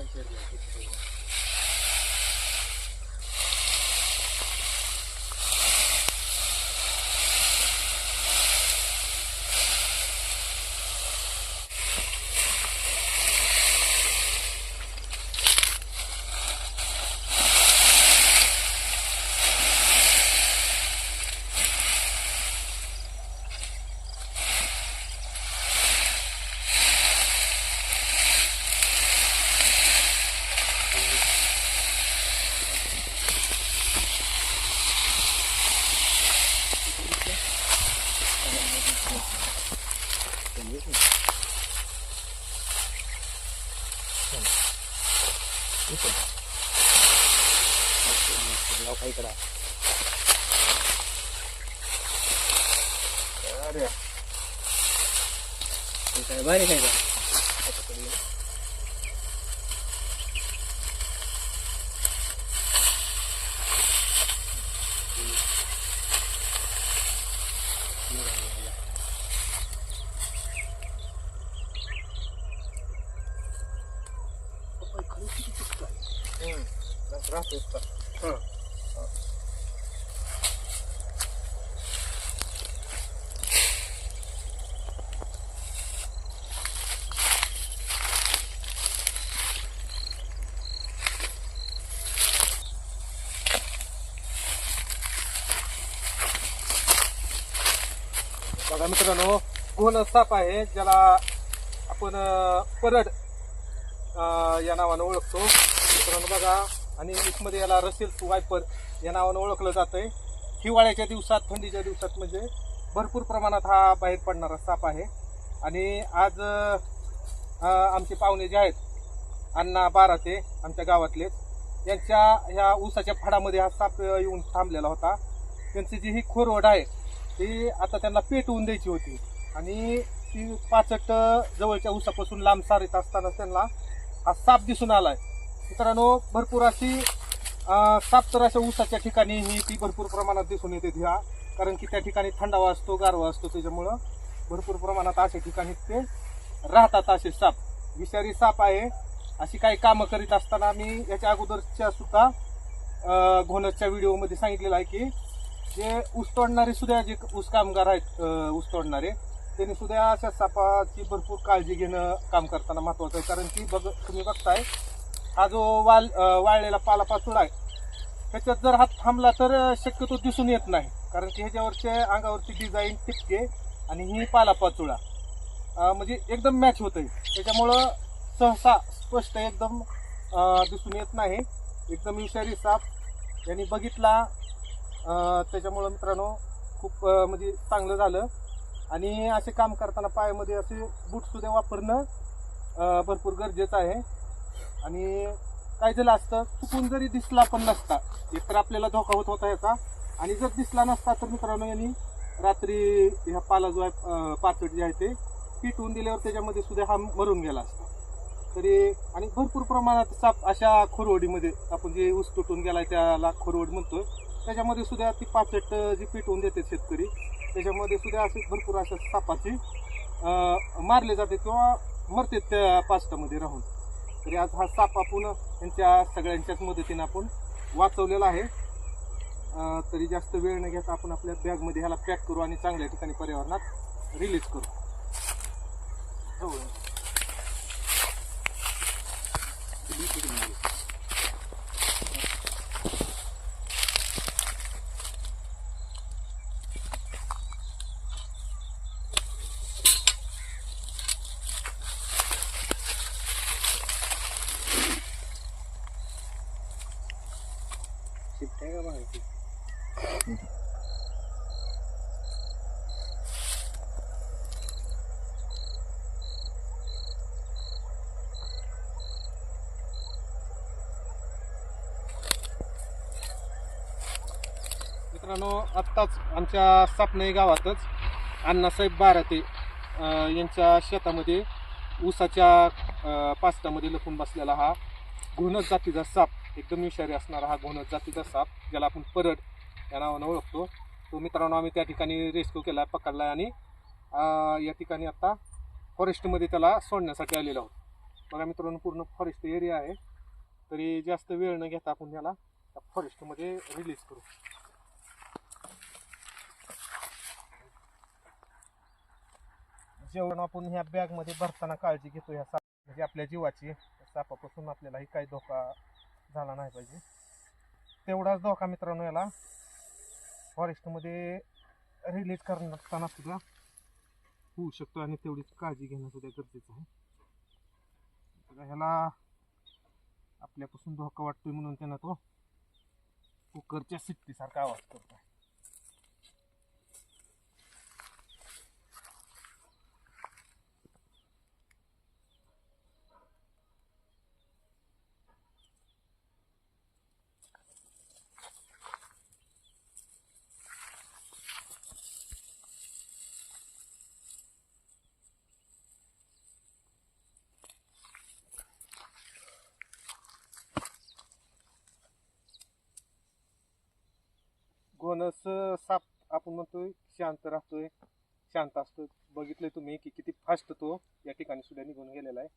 está en. どこだ赤いから。あれや。前に入る。आहे बघा मित्रांनो गोन साप आहे ज्याला आपण परड या नावानं ओळखतो. मित्रांनो बघा आणि मध्ये याला रसेल वायपर या नावानं ओळखलं जातंय. हिवाळ्याच्या दिवसात थंडीच्या दिवसात म्हणजे भरपूर प्रमाणात हा बाहेर पडणारा साप आहे. आणि आज आमचे पाहुणे जे आहेत अण्णा बाराते आमच्या गावातलेच यांच्या ह्या ऊसाच्या फडामध्ये हा साप येऊन थांबलेला होता. त्यांची जी ही खोरवड आहे ती आता त्यांना पेटवून द्यायची होती. आणि ती पाचट जवळच्या ऊसापासून लांब सारीत असताना त्यांना हा साप दिसून आला आहे मित्रांनो भरपूर अशी अं, साप तर अशा ऊसाच्या ठिकाणी ही ती भरपूर प्रमाणात दिसून येते ह्या कारण की त्या ठिकाणी थंडावा असतो गारवा असतो त्याच्यामुळं भरपूर प्रमाणात अशा ठिकाणी ते राहतात असे साप. विषारी साप आहे. अशी काही कामं करीत असताना मी याच्या अगोदरच्या सुद्धा घोनसच्या व्हिडिओमध्ये सांगितलेलं आहे की जे ऊस तोडणारे सुद्धा जे ऊस कामगार आहेत ऊस तोडणारे त्यांनी सुद्धा अशा सापाची भरपूर काळजी घेणं काम करताना महत्वाचं आहे. कारण की बघ तुम्ही बघताय हा जो वाल वाळलेला पालापाचोळा आहे त्याच्यात जर हात थांबला तर शक्यतो दिसून येत नाही. कारण की ह्याच्यावरच्या अंगावरची डिझाईन टिपके आणि ही पालापाचोळा म्हणजे एकदम मॅच होत आहे त्याच्यामुळं सहसा स्पष्ट एकदम दिसून येत नाही. एकदम विषारी साप यांनी बघितला. त्याच्यामुळं मित्रांनो खूप म्हणजे चांगलं झालं. आणि असे काम करताना पायामध्ये असे बूटसुद्धा वापरणं भरपूर गरजेचं आहे. आणि काय झालं असतं चुकून जरी दिसला पण नसता एकतर आपल्याला धोका होत होता याचा. आणि जर दिसला नसता तर मित्रांनो यांनी रात्री ह्या पाला जो आहे पाचट जे आहे ते पिटवून दिल्यावर त्याच्यामध्ये सुद्धा हा मरून गेला असता. तरी आणि भरपूर प्रमाणात साप अशा खोरवडीमध्ये आपण जे ऊस तुटून गेला आहे त्याला खोरवड म्हणतोय त्याच्यामध्ये सुद्धा ती पाचट जी पिटवून देते शेतकरी त्याच्यामध्ये सुद्धा असे भरपूर अशा सापाची मारले जाते किंवा मरते त्या पाचटामध्ये राहून. तरी आज हा साप आपण त्यांच्या सगळ्यांच्याच मदतीनं आपण वाचवलेला आहे तरी जास्त वेळ न घेता आपण आपल्या बॅगमध्ये ह्याला पॅक करू आणि चांगल्या ठिकाणी पर्यावरणात रिलीज करू हो. शिफ्ट का मित्रांनो आत्ताच आमच्या सापणे गावातच अण्णासाहेब बाराते यांच्या शेतामध्ये ऊसाच्या पास्टामध्ये लपून बसलेला हा घुनच जातीचा साप एकदम विषारी असणारा हा घोणत जातीचा साप ज्याला आपण परड या नावानं ओळखतो. तो मित्रांनो आम्ही त्या ठिकाणी रेस्क्यू केला पकडला आणि या ठिकाणी आता फॉरेस्टमध्ये त्याला सोडण्यासाठी आलेलो आहोत. बघा मित्रांनो पूर्ण फॉरेस्ट एरिया आहे. तरी जास्त वेळ न घेता आपण त्याला फॉरेस्टमध्ये रिलीज करू. जेवण आपण ह्या बॅगमध्ये भरताना काळजी घेतो ह्या साप म्हणजे आपल्या जीवाची सापापासून आपल्यालाही काही धोका झाला नाही पाहिजे. तेवढाच धोका मित्रांनो याला. फॉरेस्टमध्ये रिलीज करताना सुद्धा होऊ शकतो आणि तेवढीच काळजी घेणं सुद्धा गरजेचं आहे. ह्याला आपल्यापासून धोका वाटतोय म्हणून त्यांना तो कुकरच्या सिट्टीसारखा आवाज करतोय. घोणस साप आपण म्हणतोय शांत राहतोय शांत असतो बघितलंय तुम्ही की किती फास्ट तो या ठिकाणी सुद्धा निघून गेलेला आहे.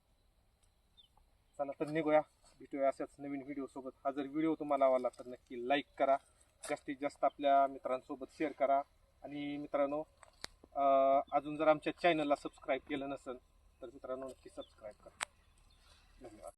चला तर निघूया. भेटूया अशाच नवीन व्हिडिओ सोबत. हा जर व्हिडिओ तुम्हाला आवडला तर नक्की लाईक करा. जास्तीत जास्त आपल्या मित्रांसोबत शेअर करा. आणि मित्रांनो अजून जर आमच्या चॅनलला सबस्क्राईब केलं नसेल तर मित्रांनो नक्की सबस्क्राईब करा. धन्यवाद.